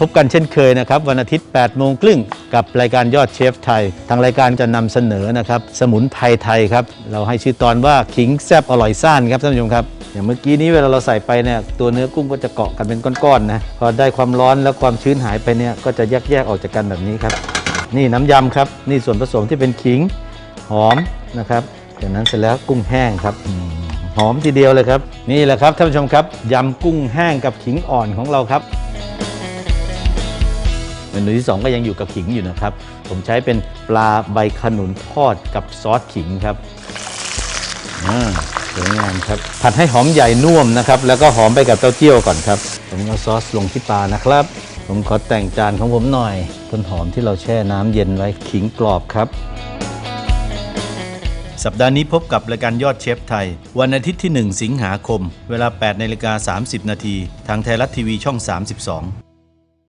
พบกันเช่นเคยนะครับ วันอาทิตย์8โมงครึ่งกับรายการยอดเชฟไทย ทางรายการจะนำเสนอนะครับ สมุนไพรไทยครับ เราให้ชื่อตอนว่าขิงแซบอร่อยซ่านครับท่านผู้ชมครับ อย่างเมื่อกี้นี้เวลาเราใส่ไปเนี่ยตัวเนื้อกุ้งก็จะเกาะกันเป็นก้อนๆนะพอได้ความร้อนแล้วความชื้นหายไปเนี่ยก็จะแยกๆออกจากกันแบบนี้ครับ นี่น้ำยำครับนี่ส่วนผสมที่เป็นขิงหอมนะครับจากนั้นเสร็จแล้วกุ้งแห้งครับหอมทีเดียวเลยครับ นี่แหละครับท่านผู้ชมครับยำกุ้งแห้งกับขิงอ่อนของเราครับ เมนูที่ 2 ก็ยังอยู่กับขิงอยู่นะครับ ผมใช้เป็นปลาใบขนุนทอดกับซอสขิงครับอ่าสวยงามครับ ผัดให้หอมใหญ่นุ่มนะครับ แล้วก็หอมไปกับเต้าเจี้ยวก่อนครับ ผมเอาซอสลงที่ปลานะครับ ผมขอแต่งจานของผมหน่อย ต้นหอมที่เราแช่น้ำเย็นไว้ขิงกรอบครับ สัปดาห์นี้พบกับรายการยอดเชฟไทย วันอาทิตย์ที่ 1 สิงหาคม เวลา 8นาฬิกา30 นาทีทางไทยรัฐทีวีช่อง 32